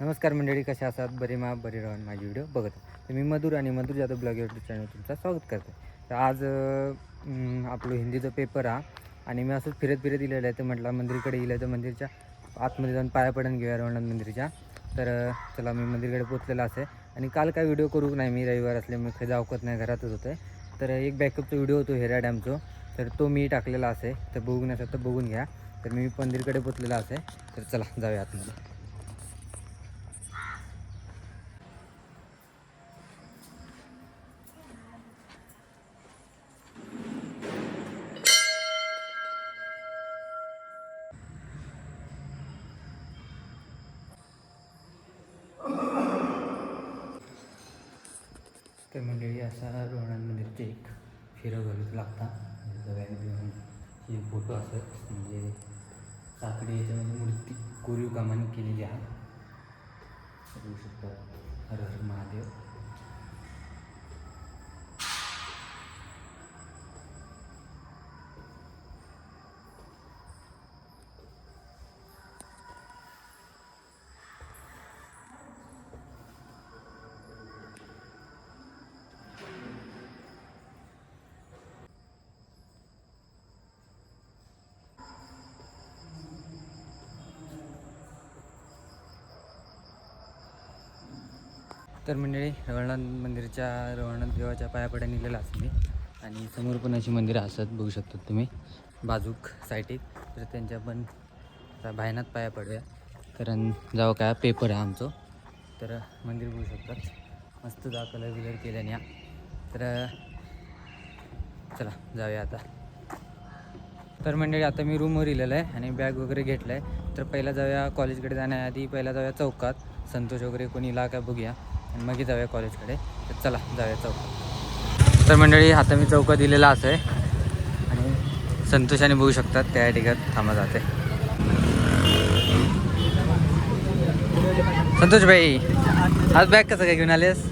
नमस्कार मंडळी कशा असतात बरे मा बरे राहून माझी व्हिडिओ बघत तर मी मधुर आणि Madhur Jadhav blog YouTube channel तुमचा स्वागत करतो तर आज आपलं हिंदीचं पेपर हा आणि मी असंच फिरत फिरत इलेलं आहे तर म्हटलं मंदिरकडे इलं तर मंदिरच्या आतमध्ये जाऊन पाया पडून घेऊया रवणाथ मंदिरच्या. तर चला मी मंदिरकडे पोचलेला असे आणि काल काय व्हिडिओ करू नाही मी रविवार असल्यामुळे काही जावकत नाही घरातच होतं तर एक बॅकअपचा व्हिडिओ होतो हेरा डॅमचो तर तो मी टाकलेला असे तर बघून असेल तर बघून घ्या. तर मी मंदिरकडे पोचलेला असे तर चला जाऊया आतमध्ये. तर मंडळी असा रोहणांमध्ये ते एक फिरव घालूच लागता. म्हणजे हे फोटो असत म्हणजे साखळी याच्यामध्ये मूर्ती कोरीव कामाने केलेली आहे. बघू शकता हर हर महादेव. तर मंडळी रवळनाथ मंदिरच्या रवळनाथ देवाच्या पायापड्या निघलेला असं मी आणि समोर पण अशी मंदिरं असत बघू शकतात तुम्ही. बाजूक साईटीक तर त्यांच्या पण आता भायनात पाया पडूया कारण जावं काय पेपर आहे आमचं. तर मंदिर बघू शकतात मस्त जा कलर बिलर केल्याने या. तर चला जाऊया आता. तर मंडळी आता मी रूमवर इलेलं आहे आणि बॅग वगैरे घेतलं आहे तर पहिला जाऊया कॉलेजकडे जाण्याआधी पहिला जाऊया चौकात. संतोष वगैरे कोणी इला का बघूया. आणि मग जाऊया कॉलेजकडे. तर चला जाऊया चौकात. तर मंडळी आता मी चौकात दिलेला असं आहे. आणि संतोषाने बघू शकतात त्या ठिकाणी थांबा जाते. संतोष भाई आज बॅग कसं काय घेऊन आलेस?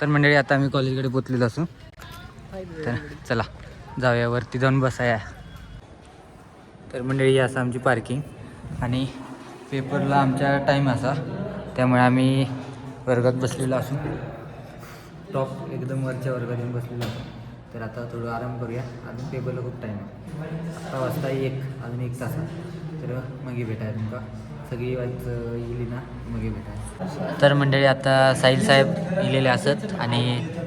तर मंडळी आता आम्ही कॉलेजकडे पोचलेलो असू. तर चला जाऊया वरती जाऊन बसाया. तर मंडळी असं आमची पार्किंग आणि पेपरला आमचा टाईम असा. त्यामुळे आम्ही वर्गात बसलेलो असून टॉप एकदम वरच्या वर्गात येऊन बसलेलो असून. तर आता थोडं आराम करूया. अजून पेपरला खूप टाईम आहे. आता वाजता एक अजून एक तासात तर मग भेटाय तुमका सगळी वाच येईल ना मग भेटाय तर मंडळी आता साहिल साहेब इलेले असत आणि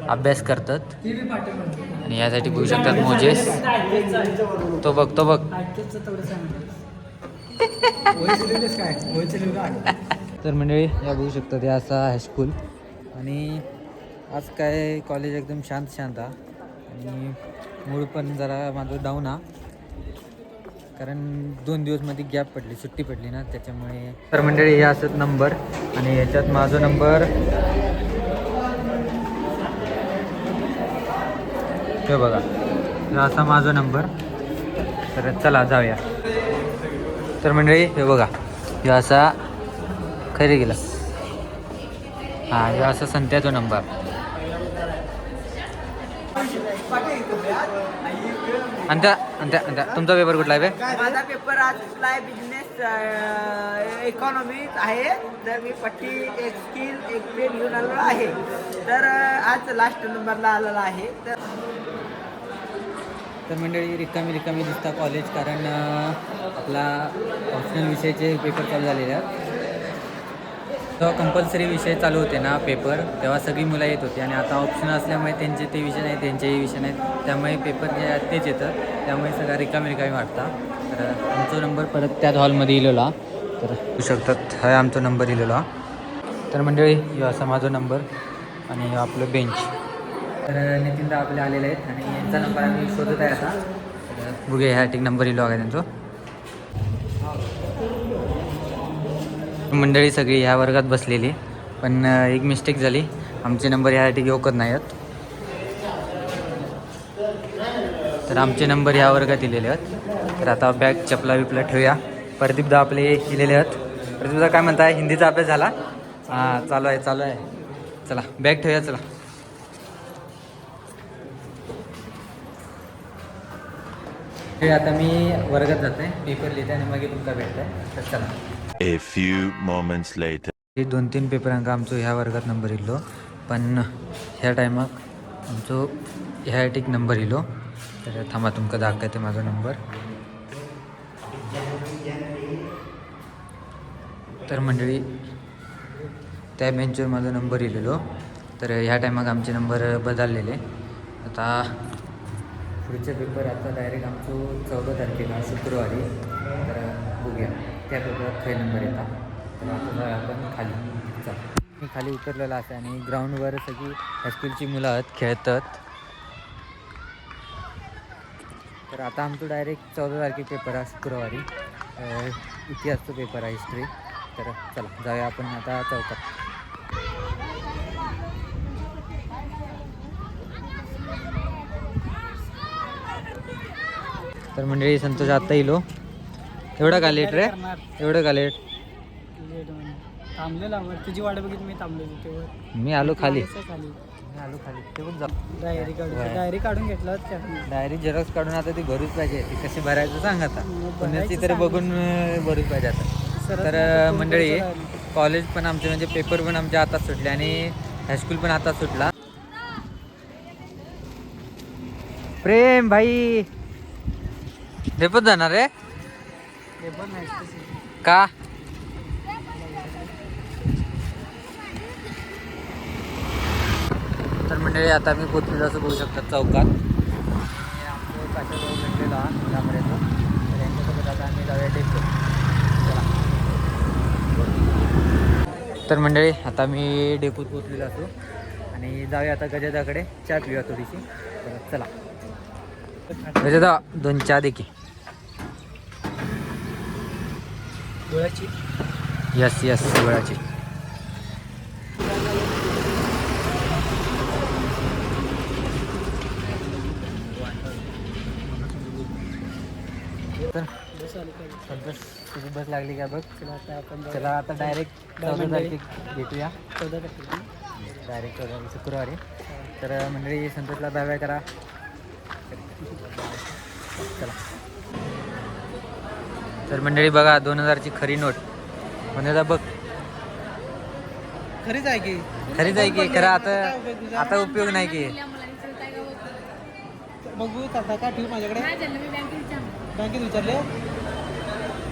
अभ्यास करतात. आणि यासाठी बघू शकतात मोजेस. तो बघ तो बघ. तर मंडळी या बघू शकतात हे असा हायस्कूल आणि आज काय कॉलेज एकदम शांत शांत आणि मूड पण जरा माझं डाऊन हा. कारण दोन दिवसमध्ये गॅप पडली सुट्टी पडली ना त्याच्यामुळे. तर मंडळी हे असत नंबर आणि याच्यात माझा नंबर हे बघा. हा असा माझा नंबर तर चला जाऊया. तर मंडळी हे बघा. हे असा खरी गेला? हां हे असा संत्याचा नंबर आणि त्या आणि त्या आणि त्या तुमचा पेपर कुठला आहे बे? माझा पेपर आज कुठला आहे? बिझनेस इकॉनॉमिक्स आहे. तर मी पट्टी एक स्किल एक पेन घेऊन आलेलो आहे. तर अं, आज लास्ट नंबरला आलेला आहे. तर तर मंडळी रिकामी रिकामी दिसता कॉलेज कारण अं, आपला ऑप्शनल विषयाचे पेपर चालू झालेले आहेत. जेव्हा कंपल्सरी विषय चालू होते ना पेपर तेव्हा सगळी मुलं येत होती. आणि आता ऑप्शन असल्यामुळे त्यांचे ते विषय नाहीत त्यांचेही विषय नाहीत. त्यामुळे पेपर जे आहेत तेच येतं. त्यामुळे सगळा रिकामी रिकामी वाटता. तर आमचा नंबर परत त्याच हॉलमध्ये इलेला तर होऊ शकतात. हा आमचा नंबर इलेला तर मंडळी असा माझा नंबर आणि आपलं बेंच तर नितीनदा आपले आलेले आहेत आणि यांचा नंबर आम्ही शोधत आहे आता. बघूया ह्या ठीक नंबर इलो आहे त्यांचा. मंडळी सगळी ह्या वर्गात बसलेली. पण एक मिस्टेक झाली. आमचे नंबर ह्यासाठी घेऊकत नाही आहेत. तर आमचे नंबर ह्या वर्गात दिलेले आहेत. तर आता बॅग चपला बिपला ठेवूया. प्रदीपदा आपले दिलेले आहेत. प्रदीपदा काय म्हणताय? हिंदीचा अभ्यास झाला? हां चालू आहे चालू आहे. चला बॅग ठेवूया चला. हे आता मी वर्गात जाते पेपर लिहिते आणि मग तुमचा भेटतंय? तर चला. A few moments later. दोन तीन पेपरांक आमचो ह्या वर्गात नंबर इल्लो पण ह्या टायमाक आमचो ह्या एटीक नंबर इलो तर थांबा तुमकां दाखयता माझा नंबर तर मंडळी त्या बेंचवर माझा नंबर इलेलो तर ह्या टायमाक आमचे नंबर बदललेले. आता पुढचे पेपर आता डायरेक्ट आमचो चौदा तारखेला शुक्रवारी. तर बघूया. त्या पेपरात खंय नंबर येतात तर आता आपण खाली. चालू मी खाली उतरलेला असं आणि ग्राउंडवर सगळी हायस्कूलची मुलं आहेत खेळतात. तर आता आमचं डायरेक्ट चौदा तारखे पेपर आहे शुक्रवारी. इतिहासचं पेपर आहे हिस्ट्री. तर चला जाऊया आपण आता चौकात. तर मंडळी संतोष आत्ता येलो एवढं का लेट रे? एवढं का लेट थांबलेला वर तुझी वाट बघित मी तेव्हा. मी आलो खाली. खाली. मी आलो खाली. ते बघ जा. डायरी काढून. डायरी काढून घेतला त्यातनं. डायरी झेरॉक्स काढून आता ती भरूच पाहिजे. ती कशी भरायचं सांग आता. भरायचं तरी सांग. बघून अं, भरूच पाहिजे आता. सरळ तर नाही तर मंडळी कोण कोण कॉलेज पण आमचे म्हणजे पेपर पण आमच्या हातात सुटले आणि हायस्कूल पण हातात सुटला. प्रेम भाई. डेपत जाणार हे तसं. का? तर मंडळी आता मी पोचलेलो असं बघू शकतात चौकात. आणि आमचं काचा भाऊ भेटलेला हा मुलापर्यंत तर यांच्यासोबत आता आम्ही जाऊया डेपो चला. तर मंडळी आता मी डेपोत पोचलेलो असो आणि जाऊया आता गजदाकडे. चहा पिऊया थोडीशी. तर चला. गजदा दोन चहा दे की डोळ्याची यस यस गुळाची तर बस तुझी लागली का बघ चला आता आपण. चला आता डायरेक्ट चौदा. तारखे भेटूया चौदा तारखेला. डायरेक्ट चौदा शुक्रवारी तर मंडळी संतोषला बाय करा चला तर मंडळी बघा दोन हजारची खरी नोट. म्हणजे बघ. खरीच आहे की? खरीच आहे की खरं आता आता उपयोग नाही की. बघू आता का ठेवू माझ्याकडे? बँकेत विचारले.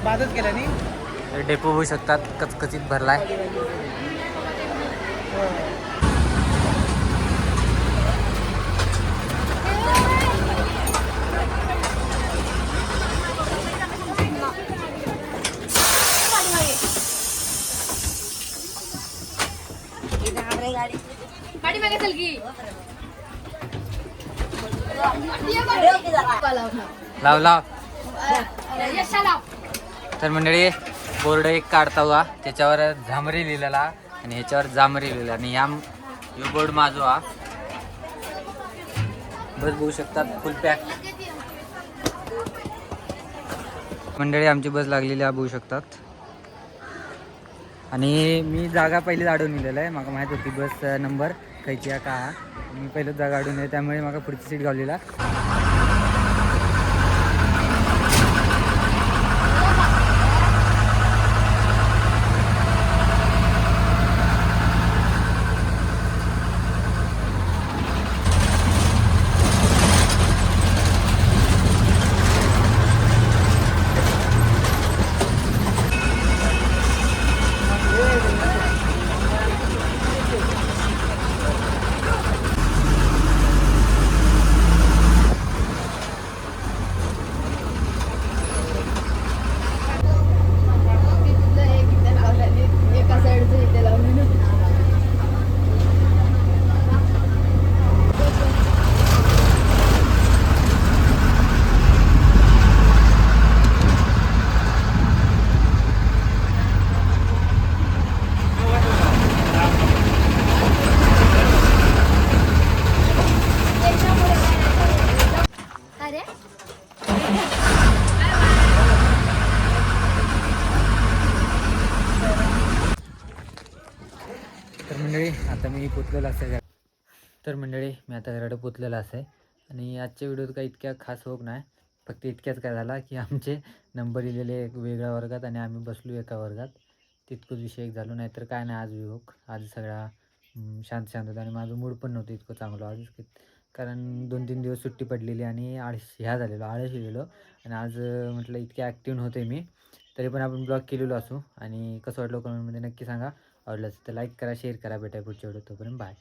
बादच केला नी तर डेपो होऊ शकतात कचकचीत भरलाय. गाडी मागे चल की. लाव लाव. तर मंडळी बोर्ड एक काढता हुआ. त्याच्यावर झामरी लिहिलेला आणि ह्याच्यावर जांभरी लिहिलेला. आणि ह्या ह्यो बोर्ड माझो हा बस बघू शकतात फुल पॅक मंडळी आमची बस लागलेली आहे बघू शकतात. आणि मी जागा पहिलीच अडवून दिलेलं आहे मला माहीत होती बस नंबर खायची आहे का हा. मी पहिलं जागा अडवून दिली त्यामुळे मला पुढची सीट गावलेला एका साईडचं इथे लावून अरे तर मंडळी आता मी पोचलेलो असे तर मंडळी मी आता घराकडे असं. आहे आणि आजच्या व्हिडिओत काही इतक्या खास होत नाही. फक्त इतक्याच काय झाला की आमचे नंबर लिहिलेले एक वेगळ्या वर्गात आणि आम्ही बसलो एका वर्गात. तितकंच विषय एक झालो नाहीतर काय नाही आज विभोग आज सगळा शांत शांत होता आणि माझं मूड पण नव्हतं इतकं चांगलं आज. कारण दोन तीन दिवस सुट्टी पडलेली आणि आळस ह्या झालेलो आळस गेलेलो आणि आज म्हटलं इतके ॲक्टिव्ह नव्हते मी तरी पण आपण ब्लॉग केलेलो असू. आणि कसं वाटलं कमेंटमध्ये नक्की सांगा. आवडलं असेल तर लाईक करा शेअर करा. भेटा पुढच्या व्हिडिओ तोपर्यंत बाय